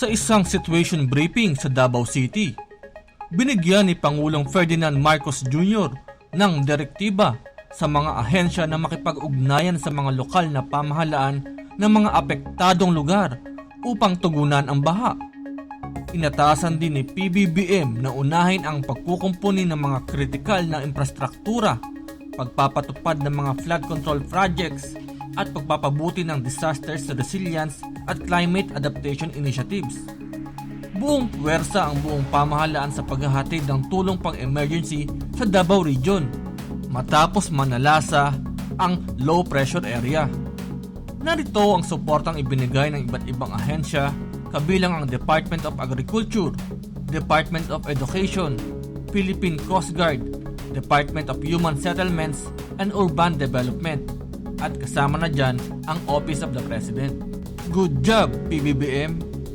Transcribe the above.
Sa isang situation briefing sa Davao City, binigyan ni Pangulong Ferdinand Marcos Jr. ng direktiba sa mga ahensya na makipag-ugnayan sa mga lokal na pamahalaan ng mga apektadong lugar upang tugunan ang baha. Inatasan din ni PBBM na unahin ang pagkukumpuni ng mga kritikal na infrastruktura, pagpapatupad ng mga flood control projects, at pagpapabuti ng disasters resilience at climate adaptation initiatives. Buong puwersa ang buong pamahalaan sa paghahatid ng tulong pang-emergency sa Davao Region matapos manalasa ang low pressure area. Narito ang suportang ibinigay ng iba't ibang ahensya kabilang ang Department of Agriculture, Department of Education, Philippine Coast Guard, Department of Human Settlements and Urban Development at kasama na dyan ang Office of the President. Good job, PBBM!